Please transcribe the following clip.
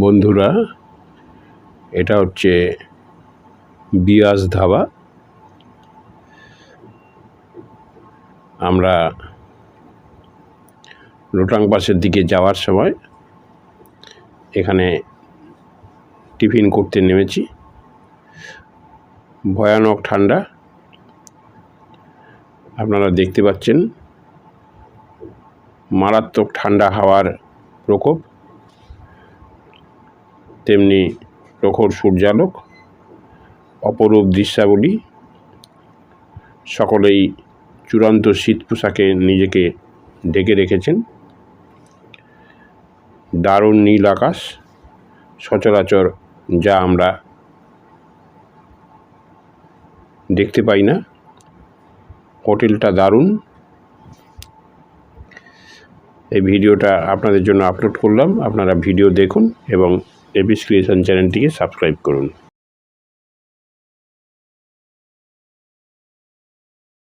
বন্ধুরা, এটা হচ্ছে বিয়াস ধাবা। আমরা লোটাং পাসের দিকে যাওয়ার সময় এখানে টিফিন করতে নেমেছি। ভয়ানক ঠান্ডা। আপনারা দেখতে পাচ্ছেন মারাত্মক ঠান্ডা হাওয়ার প্রকোপ। তেমনি প্রখর সূর্যালোক, অপরূপ দৃশ্যাবলী, সকলেই চূড়ান্ত শীত পোশাকে নিজেকে ডেকে রেখেছেন। দারুণ নীল আকাশ, সচরাচর যা আমরা দেখতে পাই না। হোটেলটা দারুণ। এই ভিডিওটা আপনাদের জন্য আপলোড করলাম। আপনারা ভিডিও দেখুন এবং এবিস ক্রিয়েশন চ্যানেলটিকে সাবস্ক্রাইব করুন।